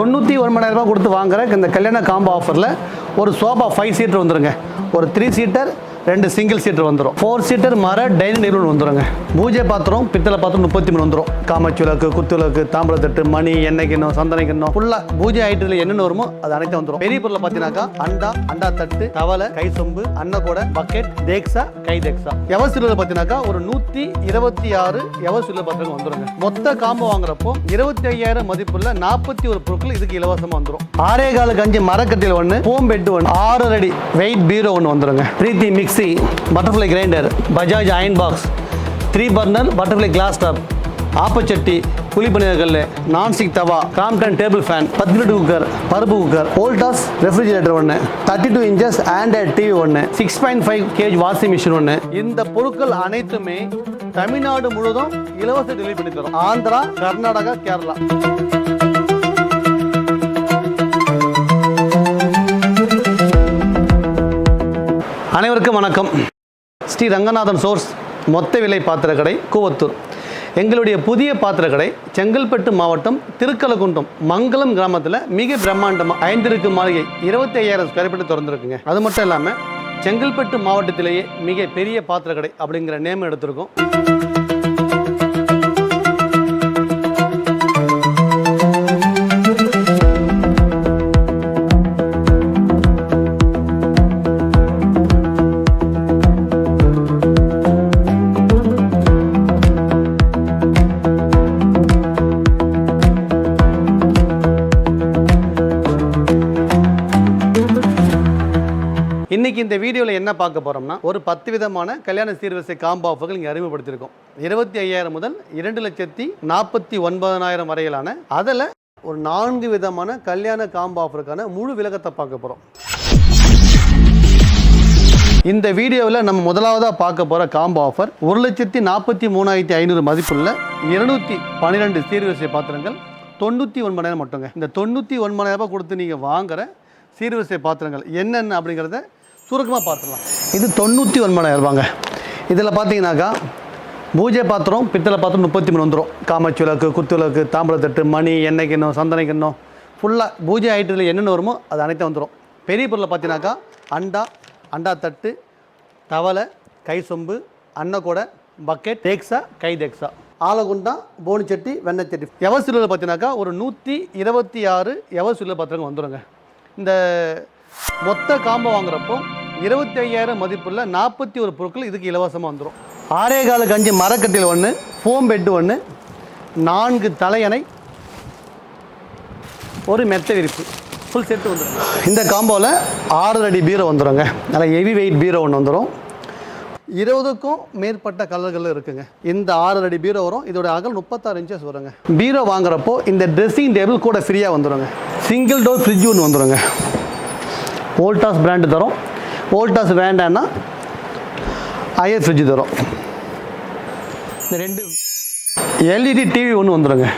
தொண்ணூற்றி ஒன்பதாயிரம் ரூபாய் கொடுத்து வாங்குற இந்த கல்யாண காம்போ ஆஃபரில் ஒரு சோஃபா ஃபைவ் சீட்டர் வந்துருங்க. ஒரு த்ரீ சீட்டர் ரெண்டு சிங்கிள் சீட்டர் வந்துடும் ஃபோர் சீட்டர் மர டைனிங் டேபிள் வந்துருங்க. பூஜை பாத்திரம் பித்தளை பாத்திரம் முப்பத்தி மூணு வந்துடும் காமாட்சி விளக்கு குத்து விளக்கு தாம்பளத்தட்டு மணி எண்ணெய் கிண்ணம் சந்தன கிண்ணம். ஃபுல்லாக பூஜை ஐட்டத்தில் என்னென்ன வருமோ அது அனைத்தும் வந்துடும் பெரிய பொருளை பார்த்தீங்கன்னாக்கா அண்டா அண்டா தட்டு தவளை கை சொம்பு அன்னக்கூடை பக்கெட் தேக்ஸா கை தேக்ஸா. எவசிலில் பார்த்தீங்கன்னாக்கா ஒரு நூற்றி இருபத்தி ஆறு எவசிலில் பாத்திரங்கள் வந்துருங்க. மொத்த காம்போ வாங்குறப்போ இருபத்தி ஐயாயிரம் மதிப்புள்ள நாற்பத்தி ஒரு பொருட்கள் இதுக்கு இலவசமாக வந்துடும் ஆரே காலுக்கு அஞ்சு மரக்கட்டில் ஒன்று ஃபோம் பெட் ஒன்று ஆறு அடி வெயிட் பீரோ ஒன்று வந்துடுங்க Preethi mix butterfly grinder Bajaj iron box three burner butterfly glass top ஆப்பச்சட்டி குழிப்பணியர்கள் நான்ஸ்டிக் தவா காம்டன் டேபிள் ஃபேன் பத்து லிட்டர் குக்கர் பருப்பு குக்கர் ஓல்டாஸ் ரெஃப்ரிஜிரேட்டர் ஒன்று thirty two inches Android TV ஒன்று six point five kg washing machine ஒன்று இந்த பொருட்கள் அனைத்துமே தமிழ்நாடு முழுவதும் இலவச டெலிவரி பண்ணி தரும். ஆந்திரா கர்நாடகா கேரளா. அனைவருக்கும் வணக்கம். ஸ்ரீ ரங்கநாதன் சோர்ஸ் மொத்த விலை பாத்திர கடை கூவத்தூர். எங்களுடைய புதிய பாத்திர கடை செங்கல்பட்டு மாவட்டம் திருக்கலகுண்டம் மங்களம் கிராமத்தில் மிக பிரம்மாண்டமாக ஐந்திருக்கு மாளிகை இருபத்தி ஐயாயிரம் ஸ்கொயர் ஃபீட் திறந்துருக்குங்க. அது மட்டும் இல்லாமல் செங்கல்பட்டு மாவட்டத்திலேயே மிக பெரிய பாத்திர கடை அப்படிங்கிற நேம் எடுத்திருக்கோம். இந்த வீடியோவில் என்ன பார்க்க போகிறோம்னா ஒரு பத்து விதமான கல்யாண சீர்வரிசை காம்போ ஆஃபர்கள் இங்கே அறிமுகப்படுத்தியிருக்கோம் இருபத்தி ஐயாயிரம் முதல் இரண்டு லட்சத்தி நாற்பத்தி ஒன்பதனாயிரம் வரையிலான அதில் ஒரு நான்கு விதமான கல்யாண காம்போ ஆஃபருக்கான முழு விளக்கத்தை பார்க்க போகிறோம் இந்த வீடியோவில் நம்ம முதலாவதாக பார்க்க போகிற காம்போ ஆஃபர் ஒரு லட்சத்தி நாற்பத்தி மூணாயிரத்தி ஐநூறு மதிப்புள்ள இருநூற்றி பன்னிரெண்டு சீர்வரிசை பாத்திரங்கள் தொண்ணூற்றி ஒன்பதாயிரம் மட்டுங்க. இந்த தொண்ணூற்றி ஒன்பதாயிரம் ரூபாய் கொடுத்து நீங்கள் வாங்குகிற சீர்வரிசை பாத்திரங்கள் என்னென்ன அப்படிங்கிறத சுருக்கமாக பார்த்துடலாம். இது தொண்ணூற்றி ஒன்பதாயிரம் ரூபாங்க இதில் பார்த்தீங்கன்னாக்கா பூஜை பாத்திரம் பித்தளை பாத்திரம் முப்பத்தி மூணு வந்துடும் காமாட்சி விளக்கு குத்து விளக்கு தாம்பளத்தட்டு மணி எண்ணெய் கிண்ணம் சந்தன கிண்ணம். ஃபுல்லாக பூஜை ஐட்டத்தில் என்னென்ன வருமோ அது அனைத்தும் வந்துடும் பெரிய பொருளை பார்த்தீங்கன்னாக்கா அண்டா அண்டா தட்டு தவளை கை சொம்பு அன்னக்கூடை பக்கெட் தேக்ஸா கை தேக்ஸா. ஆலகுண்டா போனிச்சட்டி வெண்ணச்சட்டி சட்டி. பார்த்தீங்கன்னாக்கா ஒரு நூற்றி இருபத்தி ஆறு எவசிலில் பாத்திரங்கள் வந்துடுங்க இந்த மொத்த காம்போ வாங்குறப்போ இருபத்தி ஐயாயிரம் மதிப்புள்ள நாற்பத்தி ஒரு பொருட்கள் இதுக்கு இலவசமாக வந்துடும் ஆரே காலுக்கு அஞ்சு மரக்கட்டில் ஒன்று ஃபோம் பெட்டு ஒன்று நான்கு தலையணை ஒரு மெத்த விரிப்பு. ஃபுல் செட்டு வந்துடும் இந்த காம்போவில் ஆறு அடி பீரோ வந்துடுங்க நல்ல ஹெவி வெயிட் பீரோ ஒன்று வந்துடும் இருபதுக்கும் மேற்பட்ட கலர்கள் இருக்குங்க. இந்த ஆறு அடி பீரோ வரும். இதோட அகல் முப்பத்தாறு இன்ச்சஸ் வருங்க. பீரோ வாங்குறப்போ இந்த ட்ரெஸ்ஸிங் டேபிள் கூட ஃப்ரீயாக வந்துடுங்க சிங்கிள் டோர் ஃப்ரிட்ஜ் ஒன்று வந்துடுங்க வோல்டாஸ் பிராண்டு தரும். வோல்டாஸ் வேண்டான்னா ஐஎஸ் ஃப்ரிட்ஜ் தரும். இந்த ரெண்டு எல்இடி டிவி ஒன்று வந்துடுங்க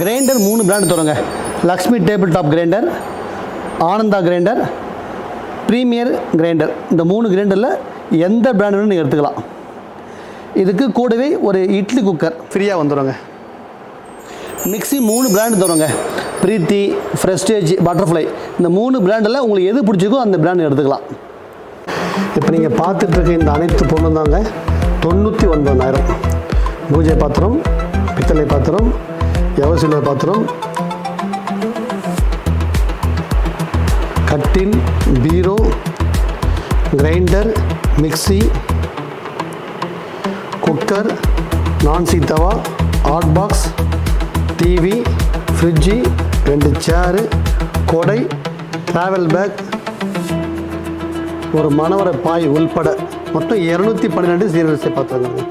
கிரைண்டர் மூணு பிராண்டு தருங்க. Lakshmi table top grinder Ananda grinder premier grinder இந்த மூணு கிரைண்டரில் எந்த பிராண்ட் நீங்கள் எடுத்துக்கலாம். இதுக்கு கூடவே ஒரு இட்லி குக்கர் ஃப்ரீயாக வந்துடுங்க மிக்ஸி மூணு பிராண்டு தருங்க. பிரீத்தி ஃப்ரெஸ்டேஜ் பட்டர்ஃப்ளை இந்த மூணு பிராண்டில் உங்களுக்கு எது பிடிச்சிக்கோ அந்த பிராண்ட் எடுத்துக்கலாம். இப்போ நீங்கள் பார்த்துட்ருக்க இந்த அனைத்து பொருளும் தாங்க தொண்ணூற்றி ஒன்பதாயிரம். பூஜை பாத்திரம் பித்தளை பாத்திரம் எவசில பாத்திரம் கட்டில் பீரோ கிரைண்டர் மிக்ஸி குக்கர் நான்சி தவா ஹாட் பாக்ஸ் டிவி ஃப்ரிட்ஜி ரெண்டு சேரு கொடை ட்ராவல் பேக் ஒரு மணவரை பாய் உள்பட மொத்தம் இரநூத்தி பன்னிரெண்டு சீர்வரிசை பார்த்துருக்காங்க.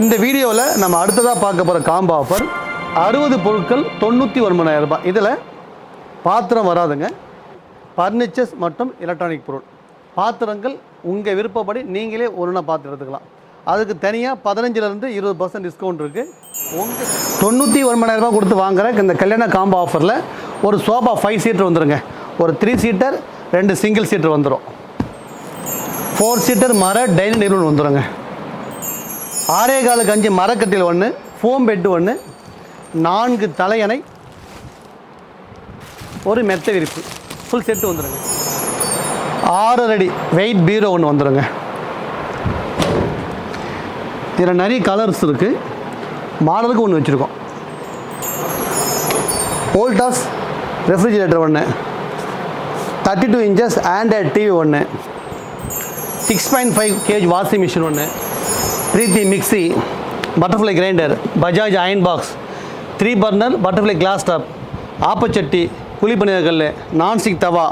இந்த வீடியோவில் நம்ம அடுத்ததாக பார்க்க போகிற காம்போ ஆஃபர் அறுபது பொருட்கள் தொண்ணூற்றி ஒன்பதாயிரம் ரூபாய். இதில் பாத்திரம் வராதுங்க. ஃபர்னிச்சர்ஸ் மற்றும் எலக்ட்ரானிக் பொருள். பாத்திரங்கள் உங்கள் விருப்பப்படி நீங்களே ஒன்றுனா பாத்திரம் எடுத்துக்கலாம். அதுக்கு தனியாக பதினஞ்சுலேருந்து இருபது பர்சன்ட் டிஸ்கவுண்ட் இருக்குது உங்கள் தொண்ணூற்றி ஒன்பதாயிரம் ரூபாய் கொடுத்து வாங்குற இந்த கல்யாண காம்போ ஆஃபரில் ஒரு சோஃபா ஃபைவ் சீட்டர் வந்துருங்க. ஒரு த்ரீ சீட்டர் ரெண்டு சிங்கிள் சீட்டர் வந்துடும் ஃபோர் சீட்டர் மர டைனிங் டேபிள் வந்துடுங்க ஆறே காலுக்கு அஞ்சு மரக்கட்டில் ஒன்று ஃபோம் பெட்டு ஒன்று நான்கு தலையணை ஒரு மெத்த விரிப்பு. ஃபுல் செட்டு வந்துடுங்க ஆறு அடி வெயிட் பீரோ ஒன்று வந்துடுங்க இதில் நிறைய கலர்ஸ் இருக்குது மாடலுக்கு ஒன்று வச்சுருக்கோம். ஓல்டாஸ் ரெஃப்ரிஜிரேட்டர் ஒன்று thirty two inches Android TV ஒன்று six point five kg washing machine ஒன்று Preethi mixie butterfly grinder Bajaj iron box three burner butterfly glass top ஆப்பச்சட்டி குழிப்பணியர்கள் நான்ஸ்டிக் தவா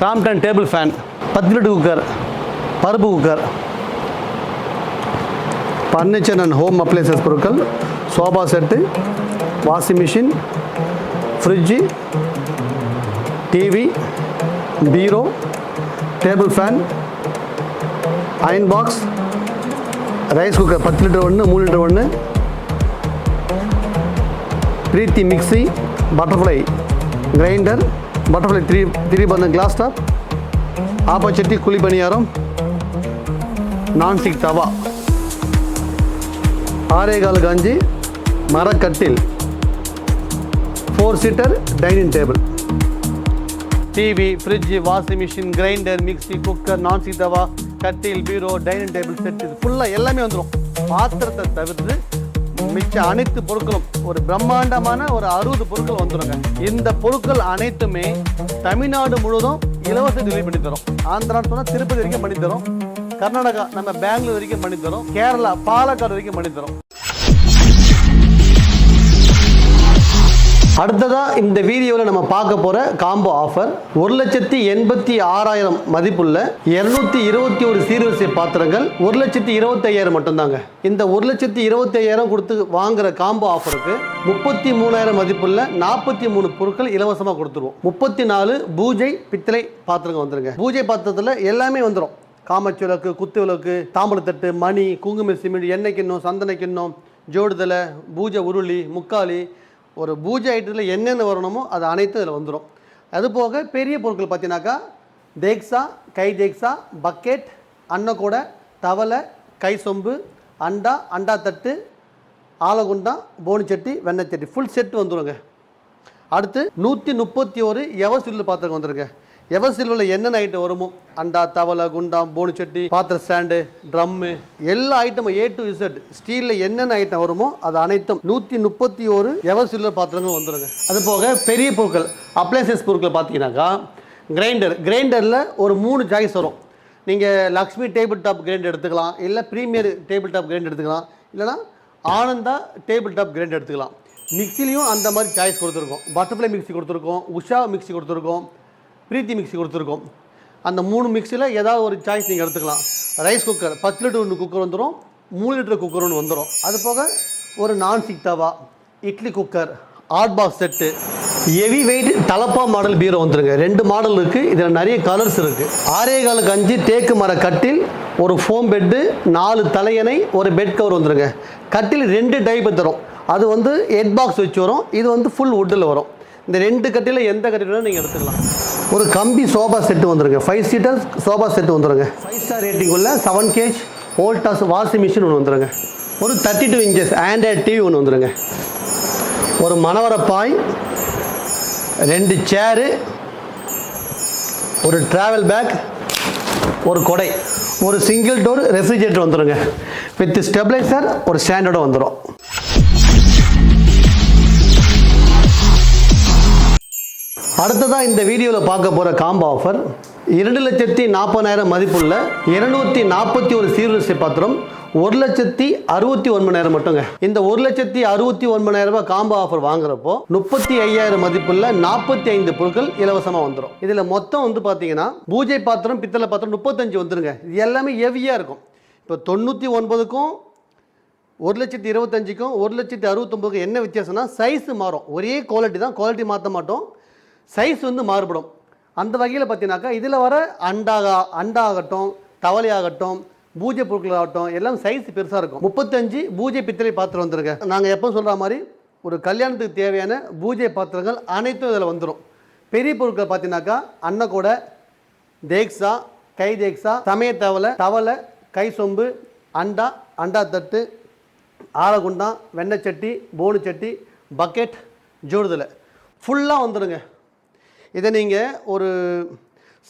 கிராம்டன் டேபிள் ஃபேன் பத்து லிட்டர் குக்கர் பருப்பு cooker furniture and home appliances பொருட்கள் sofa set washing machine fridge TV பீரோ table fan iron box rice cooker பத்து litre ஒன்று மூணு litre ஒன்று Preethi mixie butterfly grinder butterfly three three burner glass top ஆப்பச்சட்டி குழி பணியாரம் nonstick தவா. ஆரேகால் காஞ்சி மரக்கட்டில். Four seater dining table TV fridge washing machine grinder mixie cooker nonstick தவா கட்டில் பீரோ டைனிங் டேபிள் செட் இது ஃபுல்லாக எல்லாமே வந்துடும் பாத்திரத்தை தவிர்த்து மிச்ச அனைத்து பொருட்களும் ஒரு பிரம்மாண்டமான ஒரு அறுபது பொருட்கள் வந்துருங்க. இந்த பொருட்கள் அனைத்துமே தமிழ்நாடு முழுவதும் இலவச டெலிவரி பண்ணி தரோம். ஆந்திரான்னு சொன்னால் திருப்பதி வரைக்கும் பண்ணி தரோம். கர்நாடகா நம்ம பெங்களூர் வரைக்கும் பண்ணி தரோம். கேரளா பாலக்காடு வரைக்கும் பண்ணி தரோம். அடுத்ததா இந்த வீடியோவில் நம்ம பார்க்க போகிற காம்போ ஆஃபர் ஒரு லட்சத்தி எண்பத்தி ஆறாயிரம் மதிப்புள்ள இருநூத்தி இருபத்தி ஒரு சீர்வரிசை பாத்திரங்கள். ஒரு லட்சத்தி இருபத்தையாயிரம் மட்டும்தாங்க. இந்த ஒரு லட்சத்தி இருபத்தையாயிரம் கொடுத்து வாங்குற காம்போ ஆஃபருக்கு முப்பத்தி மூணாயிரம் மதிப்புள்ள நாற்பத்தி மூணு பொருட்கள் இலவசமாக கொடுத்துருவோம். முப்பத்தி நாலு பூஜை பித்தளை பாத்திரங்கள் வந்துருங்க. பூஜை பாத்திரத்தில் எல்லாமே வந்துடும் காமச்சு விளக்கு குத்து விளக்கு தாம்பழத்தட்டு மணி குங்கும சிமெண்ட் எண்ணெய் கிண்ணம் சந்தன கிண்ணம் ஜோடுதலை பூஜை உருளி முக்காலி ஒரு பூஜை ஐட்டத்தில் என்னென்ன வரணுமோ அது அனைத்தும் இதில் வந்துடும் அதுபோக பெரிய பொருட்கள் பார்த்தீங்கன்னாக்கா தேக்ஸா கை தேக்ஸா பக்கெட் அன்னக்கூடை தவளை கை சொம்பு அண்டா அண்டா தட்டு ஆலகுண்டா போனிச்சட்டி வெண்ணெய் சட்டி. ஃபுல் செட் வந்துடுங்க அடுத்து நூற்றி முப்பத்தி ஒரு எவர் சில்லு பாத்திரம் வந்துருங்க. எவர் சில்வரில் என்னென்ன ஐட்டம் வருமோ அண்டா தவளை குண்டாம் போனு சட்டி பாத்திர ஸ்டாண்டு ட்ரம்மு எல்லா ஐட்டமும் ஏ டு இசட் ஸ்டீலில் என்னென்ன ஐட்டம் வருமோ அது அனைத்தும் நூற்றி முப்பத்தி ஒரு எவர் சில்வர் பாத்திரங்கள் வந்துருங்க. அது போக பெரிய பொருட்கள் அப்ளைசஸ் பொருட்கள் பார்த்தீங்கன்னாக்கா கிரைண்டர் கிரைண்டரில் ஒரு மூணு சாய்ஸ் வரும். நீங்கள் லக்ஷ்மி டேபிள் டாப் கிரைண்டர் எடுத்துக்கலாம் இல்லை ப்ரீமியர் டேபிள் டாப் கிரைண்டர் எடுத்துக்கலாம் இல்லைனா ஆனந்தா டேபிள் டாப் கிரைண்டர் எடுத்துக்கலாம். மிக்சிலையும் அந்த மாதிரி சாய்ஸ் கொடுத்துருக்கோம். பட்டர்ஃப்ளை மிக்ஸி கொடுத்துருக்கோம் உஷா மிக்சி கொடுத்துருக்கோம். பிரீத்தி மிக்ஸி கொடுத்துருக்கோம். அந்த மூணு மிக்ஸியில் ஏதாவது ஒரு சாய்ஸ் நீங்கள் எடுத்துக்கலாம். ரைஸ் குக்கர் பத்து லிட்டர் ஒன்று குக்கர் வந்துடும் மூணு லிட்டர் குக்கர் ஒன்று வந்துடும் அது போக ஒரு நான்ஸ்டிக் தவா idli cooker hot box set heavy weight தலப்பா மாடல் பீரோ வந்துருங்க. ரெண்டு மாடல் இருக்குது இதில் நிறைய கலர்ஸ் இருக்குது ஆரே கால கஞ்சி தேக்கு மர கட்டில் ஒரு ஃபோம் பெட்டு நாலு தலையணை ஒரு பெட் கவர் வந்துருங்க. கட்டில் ரெண்டு டைப் தரும். அது வந்து ஹெட் பாக்ஸ் வச்சு வரும் இது வந்து ஃபுல் வுட்டில் வரும். இந்த ரெண்டு கட்டில் எந்த கட்டிலும் நீங்கள் எடுத்துக்கலாம். ஒரு கம்பி சோபா செட்டு வந்துருங்க. ஃபைவ் சீட்டர் சோபா செட்டு வந்துருங்க. ஃபைவ் ஸ்டார் ரேட்டிங் உள்ள seven kg Voltas washing machine ஒன்று வந்துருங்க. ஒரு thirty two inches Android TV ஒன்று வந்துருங்க. ஒரு மணவரப்பாய் ரெண்டு சேரு ஒரு ட்ராவல் பேக் ஒரு கொடை ஒரு சிங்கிள் டோர் ரெஃப்ரிஜரேட்டர் வந்துருங்க. வித் ஸ்டெபிளைசர் ஒரு ஸ்டாண்டர்டும் வந்துடும் அடுத்ததாக இந்த வீடியோவில் பார்க்க போகிற காம்போ ஆஃபர் இரண்டு லட்சத்தி நாற்பதாயிரம் மதிப்புள்ள இருநூற்றி நாற்பத்தி ஒரு சீர்வரிசை பாத்திரம் ஒரு லட்சத்தி அறுபத்தி ஒன்பதாயிரம் மட்டுங்க. இந்த ஒரு லட்சத்தி அறுபத்தி ஒன்பதாயிரம் ரூபாய் காம்போ ஆஃபர் வாங்குறப்போ முப்பத்தி ஐயாயிரம் மதிப்புள்ள நாற்பத்தி ஐந்து பொருட்கள் இலவசமாக வந்துடும் இதில் மொத்தம் வந்து பார்த்தீங்கன்னா பூஜை பாத்திரம் பித்தளை பாத்திரம் முப்பத்தஞ்சு வந்துருங்க. இது எல்லாமே ஹெவியாக இருக்கும். இப்போ தொண்ணூற்றி ஒன்பதுக்கும் ஒரு லட்சத்தி இருபத்தஞ்சுக்கும் ஒரு லட்சத்தி அறுபத்தொம்பதுக்கும் என்ன வித்தியாசம்னா சைஸ் மாறும். ஒரே குவாலிட்டி தான் குவாலிட்டி மாற்ற மாட்டோம். சைஸ் வந்து மாறுபடும். அந்த வகையில் பார்த்தீங்கன்னாக்கா இதில் வர அண்டாக அண்டா ஆகட்டும் தவளை ஆகட்டும் பூஜை பொருட்கள் ஆகட்டும் எல்லாம் சைஸ் பெருசாக இருக்கும். முப்பத்தஞ்சு பூஜை பித்தளை பாத்திரம் வந்துருங்க நாங்கள் எப்போ சொல்கிற மாதிரி ஒரு கல்யாணத்துக்கு தேவையான பூஜை பாத்திரங்கள் அனைத்தும் இதில் வந்துடும் பெரிய பொருட்கள் பார்த்தீங்கன்னாக்கா அன்னக்கூடை தேக்ஸா கை தேக்ஸா சமய தவளை தவளை கை சொம்பு அண்டா அண்டா தட்டு ஆலகுண்டா வெண்ணெய் சட்டி போனு சட்டி பக்கெட் ஜோடுதலை ஃபுல்லாக வந்துடுங்க இதை நீங்கள் ஒரு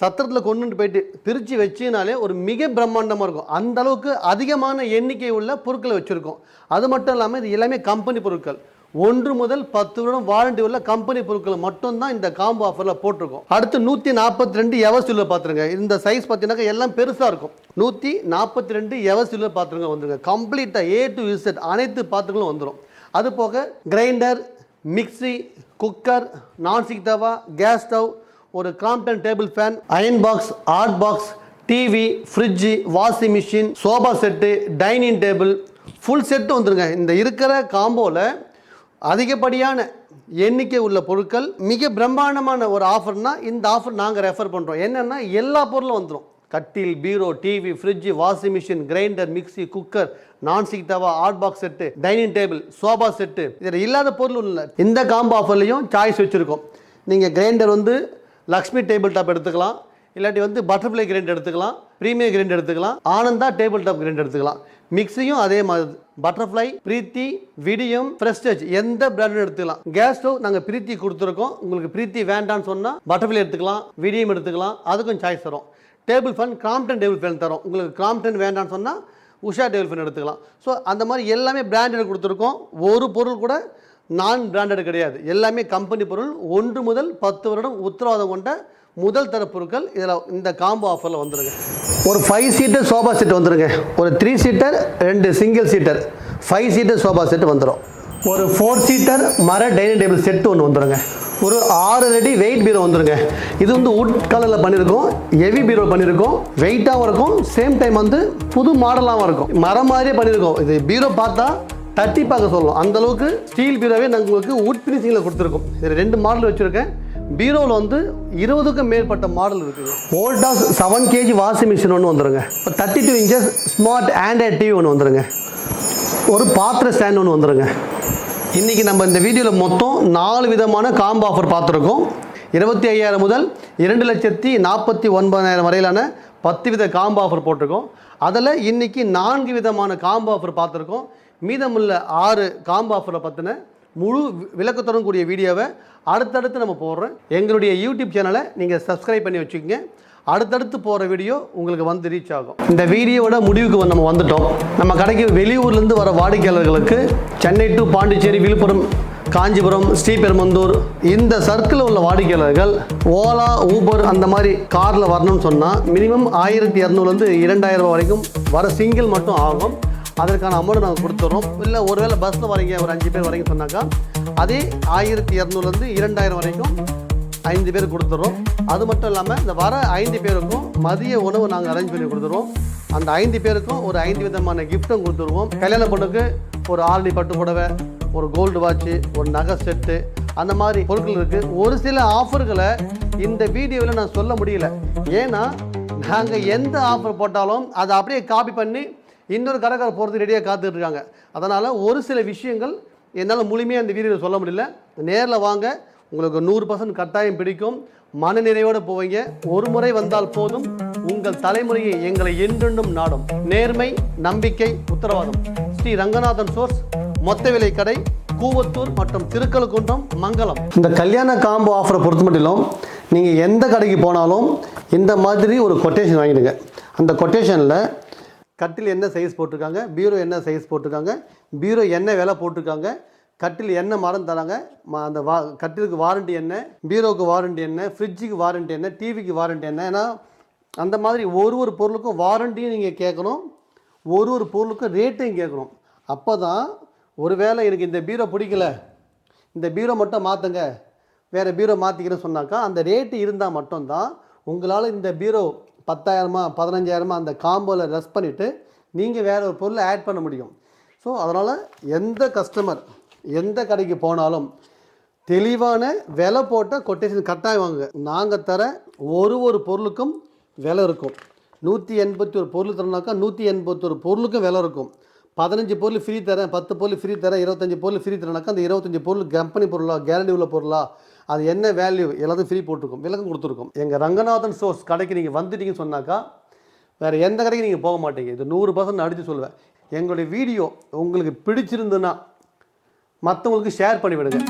சத்திரத்தில் கொண்டுட்டு போயிட்டு பிரித்து வச்சினாலே ஒரு மிக பிரம்மாண்டமாக இருக்கும். அந்த அளவுக்கு அதிகமான எண்ணிக்கை உள்ள பொருட்களை வச்சுருக்கோம். அது மட்டும் இல்லாமல் இது எல்லாமே கம்பெனி பொருட்கள். ஒன்று முதல் பத்து வருடம் வாரண்டி உள்ள கம்பெனி பொருட்கள் மட்டும்தான் இந்த காம்போ ஆஃபரில் போட்டிருக்கோம். அடுத்து நூற்றி நாற்பத்தி ரெண்டு எவசியில் பார்த்துருங்க. இந்த சைஸ் பார்த்தீங்கன்னாக்கா எல்லாம் பெருசாக இருக்கும். நூற்றி நாற்பத்தி ரெண்டு எவசியில் பார்த்துருங்க வந்துருங்க. கம்ப்ளீட்டாக ஏ டு இசட் அனைத்து பாத்திரங்களும் வந்துடும் அது போக கிரைண்டர் மிக்சி குக்கர் நான்ஸ்டிக் தவா கேஸ் ஸ்டவ் ஒரு Crompton table fan iron box hot box TV fridge washing machine sofa set dining table full set வந்துருங்க. இந்த இருக்கிற காம்போவில் அதிகப்படியான எண்ணிக்கை உள்ள பொருட்கள் மிக பிரம்மாண்டமான ஒரு ஆஃபர்னால் இந்த ஆஃபர் நாங்கள் ரெஃபர் பண்ணுறோம் என்னென்னா எல்லா பொருளும் வந்துடும் கட்டில் பீரோ TV fridge washing machine grinder mixie cooker nonstick தவா hot box set dining table sofa set இதில் இல்லாத பொருள் இல்லை. இந்த காம்போ ஆஃபர்லையும் சாய்ஸ் வச்சுருக்கோம். நீங்கள் கிரைண்டர் வந்து லக்ஷ்மி டேபிள் டாப் எடுத்துக்கலாம். இல்லாட்டி வந்து பட்டர்ஃப்ளை கிரைண்டர் எடுத்துக்கலாம். ப்ரீமியம் கிரைண்டர் எடுத்துக்கலாம். ஆனந்தா டேபிள் டாப் கிரைண்டர் எடுத்துக்கலாம். மிக்ஸியும் அதே மாதிரி. பட்டர்ஃப்ளை பிரீத்தி விடியம் ஃப்ரெஸ்டேஜ் எந்த பிராண்டும் எடுத்துக்கலாம். கேஸ் ஸ்டவ் நாங்கள் பிரீத்தி கொடுத்துருக்கோம். உங்களுக்கு பிரீத்தி வேண்டாம்னு சொன்னால் பட்டர்ஃப்ளை எடுத்துக்கலாம் விடியம் எடுத்துக்கலாம். அதுக்கும் சாய்ஸ் தரும் table fan Crompton table fan தரும். உங்களுக்கு கிராம்டன் வேண்டாம்னு சொன்னால் உஷா டேபிள் ஃபேன் எடுத்துக்கலாம். ஸோ அந்த மாதிரி எல்லாமே பிராண்டட் கொடுத்துருக்கோம். ஒரு பொருள் கூட நான் பிராண்டட் கிடையாது. எல்லாமே கம்பெனி பொருள். ஒன்று முதல் பத்து வருடம் உத்தரவாதம் கொண்ட முதல் தர பொருட்கள் இதில் இந்த காம்போ ஆஃபரில் வந்துருங்க. ஒரு ஃபைவ் சீட்டர் சோஃபா செட் வந்துருங்க. ஒரு த்ரீ சீட்டர் ரெண்டு single seater five seater sofa set வந்துடும் ஒரு ஃபோர் சீட்டர் மர டைனிங் டேபிள் செட்டு ஒன்று வந்துருங்க. ஒரு ஆறு அடி வெயிட் பீரோ வந்துருங்க. இது வந்து உட் கலரில் பண்ணியிருக்கோம் ஹெவி பீரோ பண்ணியிருக்கோம் வெயிட்டாகவும் இருக்கும். சேம் டைம் வந்து புது மாடலாகவும் இருக்கும். மரம் மாதிரியே பண்ணியிருக்கோம் இது பீரோ பார்த்தா தட்டி பார்க்க சொல்லலாம் அந்தளவுக்கு ஸ்டீல் பீரோவே நாங்கள் உங்களுக்கு உட் ஃபினிஷிங்கில் கொடுத்துருக்கோம். இது ரெண்டு மாடல் வச்சுருக்கேன். பீரோவில் வந்து இருபதுக்கும் மேற்பட்ட மாடல் இருக்குது Voltas seven kg washing machine ஒன்று வந்துருங்க. இப்போ thirty two inches smart Android TV ஒன்று வந்துருங்க. ஒரு பாத்திர ஸ்டாண்ட் ஒன்று வந்துருங்க. இன்றைக்கி நம்ம இந்த வீடியோவில் மொத்தம் நாலு விதமான காம்போ ஆஃபர் பார்த்துருக்கோம். இருபத்தி ஐயாயிரம் முதல் இரண்டு லட்சத்தி நாற்பத்தி ஒன்பதாயிரம் வரையிலான பத்து வித காம்போ ஆஃபர் போட்டிருக்கோம். அதில் இன்றைக்கி நான்கு விதமான காம்போ ஆஃபர் பார்த்துருக்கோம். மீதமுள்ள ஆறு காம்போ ஆஃபரை பற்றின முழு வி- விளக்கத்துடன் கூடிய வீடியோவை அடுத்தடுத்து நம்ம போடுறோம் எங்களுடைய யூடியூப் சேனலை நீங்கள் சப்ஸ்கிரைப் பண்ணி வச்சுக்கோங்க. அடுத்தடுத்து போகிற வீடியோ உங்களுக்கு வந்து ரீச் ஆகும். இந்த வீடியோவோட முடிவுக்கு வந்து நம்ம வந்துட்டோம். நம்ம கடைக்கு வெளியூர்லேருந்து வர வாடிக்கையாளர்களுக்கு சென்னை டு பாண்டிச்சேரி விழுப்புரம் காஞ்சிபுரம் ஸ்ரீபெரும்பந்தூர் இந்த சர்க்கிளில் உள்ள வாடிக்கையாளர்கள் ஓலா ஊபர் அந்த மாதிரி காரில் வரணும்னு சொன்னால் மினிமம் ஆயிரத்தி இரநூறுலேருந்து இரண்டாயிரம் ரூபா வரைக்கும் வர சிங்கிள் மட்டும் ஆகும். அதற்கான அமௌண்ட் நாங்கள் கொடுத்துட்றோம். இல்லை ஒருவேளை பஸ்ஸில் வரீங்க ஒரு அஞ்சு பேர் வரீங்கன்னு சொன்னாக்கா அதே ஆயிரத்தி இரநூறுலேருந்து இரண்டாயிரம் வரைக்கும் ஐந்து பேர் கொடுத்துட்றோம். அது மட்டும் இல்லாமல் இந்த வர ஐந்து பேருக்கும் மதிய உணவு நாங்கள் அரேஞ்ச் பண்ணி கொடுத்துருவோம் அந்த ஐந்து பேருக்கும் ஒரு ஐந்து விதமான கிஃப்ட்டும் கொடுத்துருவோம் கல்யாண பொண்ணுக்கு ஒரு ஆரணி பட்டு புடவை ஒரு கோல்டு வாட்ச்சு ஒரு நகை செட்டு அந்த மாதிரி பொருட்கள் இருக்குது ஒரு சில ஆஃபர்களை இந்த வீடியோவில் நான் சொல்ல முடியல. ஏன்னா நாங்கள் எந்த ஆஃபர் போட்டாலும் அதை அப்படியே காப்பி பண்ணி இன்னொரு கடைக்கார போகிறது ரெடியாக காத்துட்டு இருக்காங்க. அதனால் ஒரு சில விஷயங்கள் என்னால் முழுமையாக அந்த வீடியோவில் சொல்ல முடியல. நேரில் வாங்க. உங்களுக்கு நூறு பர்சன்ட் கட்டாயம் பிடிக்கும். மன நிறைவோடு போவீங்க. ஒரு முறை வந்தால் போதும். உங்கள் தலைமுறையை எங்களை என்றென்றும் நாடும். நேர்மை நம்பிக்கை உத்தரவாதம். ஸ்ரீ ரங்கநாதன் சோர்ஸ் மொத்த விலை கடை கூவத்தூர் மற்றும் திருக்கழுக்குன்றம் மங்கலம் இந்த கல்யாண காம்போ ஆஃபரை பொறுத்த மட்டும் நீங்கள் எந்த கடைக்கு போனாலும் இந்த மாதிரி ஒரு கொட்டேஷன் வாங்கிடுங்க. அந்த கொட்டேஷனில் கட்டில் என்ன சைஸ் போட்டிருக்காங்க பீரோ என்ன சைஸ் போட்டிருக்காங்க பீரோ என்ன விலை போட்டிருக்காங்க கட்டில் என்ன மரம் தராங்க? அந்த வா கட்டிலுக்கு வாரண்டி என்ன? பீரோவுக்கு வாரண்டி என்ன? ஃப்ரிட்ஜுக்கு வாரண்டி என்ன? டிவிக்கு வாரண்டி என்ன? ஏன்னா அந்த மாதிரி ஒரு ஒரு பொருளுக்கும் வாரண்டியும் நீங்கள் கேட்கணும் ஒரு ஒரு பொருளுக்கும் ரேட்டையும் கேட்கணும் அப்போ தான் ஒருவேளை எனக்கு இந்த பீரோ பிடிக்கல. இந்த பீரோ மட்டும் மாற்றுங்க வேறு பீரோ மாற்றிக்கிறேன்னு சொன்னாக்கா அந்த ரேட்டு இருந்தால் மட்டும்தான் உங்களால் இந்த பீரோ பத்தாயிரமா பதினஞ்சாயிரமா அந்த காம்போவில் ரெஸ் பண்ணிவிட்டு நீங்கள் வேறு ஒரு பொருளை ஆட் பண்ண முடியும். ஸோ அதனால் எந்த கஸ்டமர் எந்த கடைக்கு போனாலும் தெளிவான விலை போட்ட கொட்டேஷன் கட்டாயம் வாங்க நாங்கள் தர ஒரு ஒரு பொருளுக்கும் விலை இருக்கும். நூற்றி எண்பத்தி ஒரு பொருள் தரனாக்கா நூற்றி எண்பத்தொரு பொருளுக்கும் விலை இருக்கும். பதினஞ்சு பொருள் ஃப்ரீ தரேன் பத்து பொருள் ஃப்ரீ தரேன் இருபத்தஞ்சி பொருள் ஃப்ரீ தரேனாக்கா அந்த இருபத்தஞ்சி பொருள் கம்பெனி பொருளா கேரண்டி உள்ள பொருளா அது என்ன வேல்யூ எல்லாத்தையும் ஃப்ரீ போட்டிருக்கும். விளக்கம் கொடுத்துருக்கோம். எங்கள் ரங்கநாதன் சோர்ஸ் கடைக்கு நீங்கள் வந்துட்டீங்கன்னு சொன்னாக்கா வேறு எந்த கடைக்கு நீங்கள் போக மாட்டீங்க. இது நூறு பர்சன்ட் அடித்து சொல்லுவேன் எங்களுடைய வீடியோ உங்களுக்கு பிடிச்சிருந்துன்னா மற்றவங்களுக்கு ஷேர் பண்ணிவிடுங்க.